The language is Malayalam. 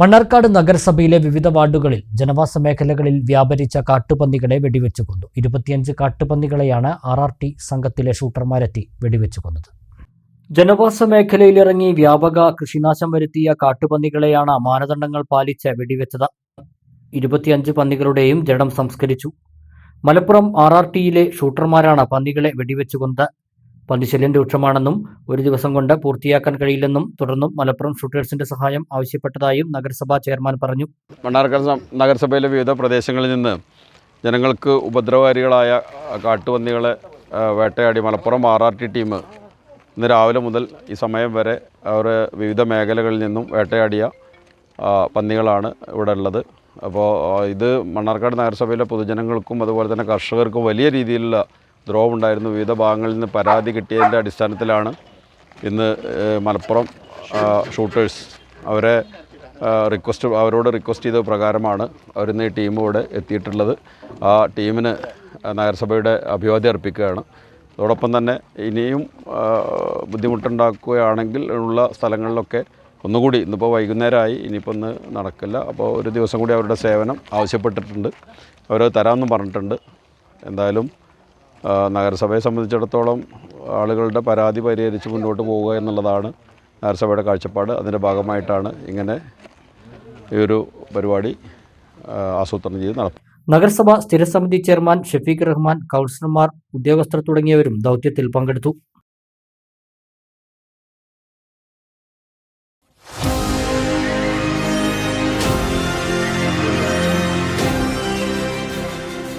മണ്ണാർക്കാട് നഗരസഭയിലെ വിവിധ വാർഡുകളിൽ ജനവാസ മേഖലകളിൽ വ്യാപരിച്ച കാട്ടുപന്നികളെ വെടിവെച്ചു കൊന്നു. ഇരുപത്തിയഞ്ച് കാട്ടുപന്നികളെയാണ് ആർ ആർ ടി സംഘത്തിലെ ഷൂട്ടർമാരെത്തി വെടിവെച്ചു കൊന്നത്. ജനവാസ മേഖലയിലിറങ്ങി വ്യാപക കൃഷിനാശം വരുത്തിയ കാട്ടുപന്നികളെയാണ് മാനദണ്ഡങ്ങൾ പാലിച്ച് വെടിവെച്ചത്. ഇരുപത്തിയഞ്ച് പന്നികളുടെയും ജഡം സംസ്കരിച്ചു. മലപ്പുറം ആർ ആർ ടിയിലെ ഷൂട്ടർമാരാണ് പന്നികളെ വെടിവെച്ചു കൊന്നത്. പന്നിശല്യം രൂക്ഷമാണെന്നും ഒരു ദിവസം കൊണ്ട് പൂർത്തിയാക്കാൻ കഴിയില്ലെന്നും തുടർന്നും മലപ്പുറം ഷൂട്ടേഴ്സിന്റെ സഹായം ആവശ്യപ്പെട്ടതായും നഗരസഭാ ചെയർമാൻ പറഞ്ഞു. മണ്ണാർക്കാട് നഗരസഭയിലെ വിവിധ പ്രദേശങ്ങളിൽ നിന്ന് ജനങ്ങൾക്ക് ഉപദ്രവകാരികളായ കാട്ടുപന്നികളെ വേട്ടയാടി Malappuram R R T team ഇന്ന് രാവിലെ മുതൽ ഈ സമയം വരെ അവർ വിവിധ മേഖലകളിൽ നിന്നും വേട്ടയാടിയ പന്നികളാണ് ഇവിടെ ഉള്ളത്. അപ്പോൾ ഇത് മണ്ണാർക്കാട് നഗരസഭയിലെ പൊതുജനങ്ങൾക്കും അതുപോലെ തന്നെ കർഷകർക്കും വലിയ രീതിയിലുള്ള ദ്രോഹം ഉണ്ടായിരുന്നു വിവിധ ഭാഗങ്ങളിൽ നിന്ന് പരാതി കിട്ടിയതിന്റെ അടിസ്ഥാനത്തിലാണ് ഇന്ന് മലപ്പുറം ഷൂട്ടേഴ്സ് അവരെ റിക്വസ്റ്റ് അവരോട് റിക്വസ്റ്റ് ചെയ്ത പ്രകാരമാണ് അവരിന്ന് ഈ ടീമോട് എത്തിയിട്ടുള്ളത്. ആ ടീമിന് നഗരസഭയുടെ അഭിവാദ്യം അർപ്പിക്കുകയാണ്. അതോടൊപ്പം തന്നെ ഇനിയും ബുദ്ധിമുട്ടുണ്ടാക്കുകയാണെങ്കിൽ ഉള്ള സ്ഥലങ്ങളിലൊക്കെ ഒന്നുകൂടി ഇന്നിപ്പോൾ വൈകുന്നേരമായി ഇനിയിപ്പോൾ ഒന്ന് നടക്കില്ല. അപ്പോൾ ഒരു ദിവസം കൂടി അവരുടെ സേവനം ആവശ്യപ്പെട്ടിട്ടുണ്ട്. അവർ തരാമെന്നും പറഞ്ഞിട്ടുണ്ട്. എന്തായാലും നഗരസഭയെ സംബന്ധിച്ചിടത്തോളം ആളുകളുടെ പരാതി പരിഹരിച്ച് മുന്നോട്ട് പോവുക എന്നുള്ളതാണ് നഗരസഭയുടെ കാഴ്ചപ്പാട്. അതിന്റെ ഭാഗമായിട്ടാണ് ഇങ്ങനെ ഈ ഒരു പരിപാടി ആസൂത്രണം ചെയ്ത് നടത്തുന്നത്. നഗരസഭ സ്ഥിരസമിതി ചെയർമാൻ ഷഫീഖ് റഹ്മാൻ കൗൺസിലർമാർ ഉദ്യോഗസ്ഥർ തുടങ്ങിയവരും ദൗത്യത്തിൽ പങ്കെടുത്തു.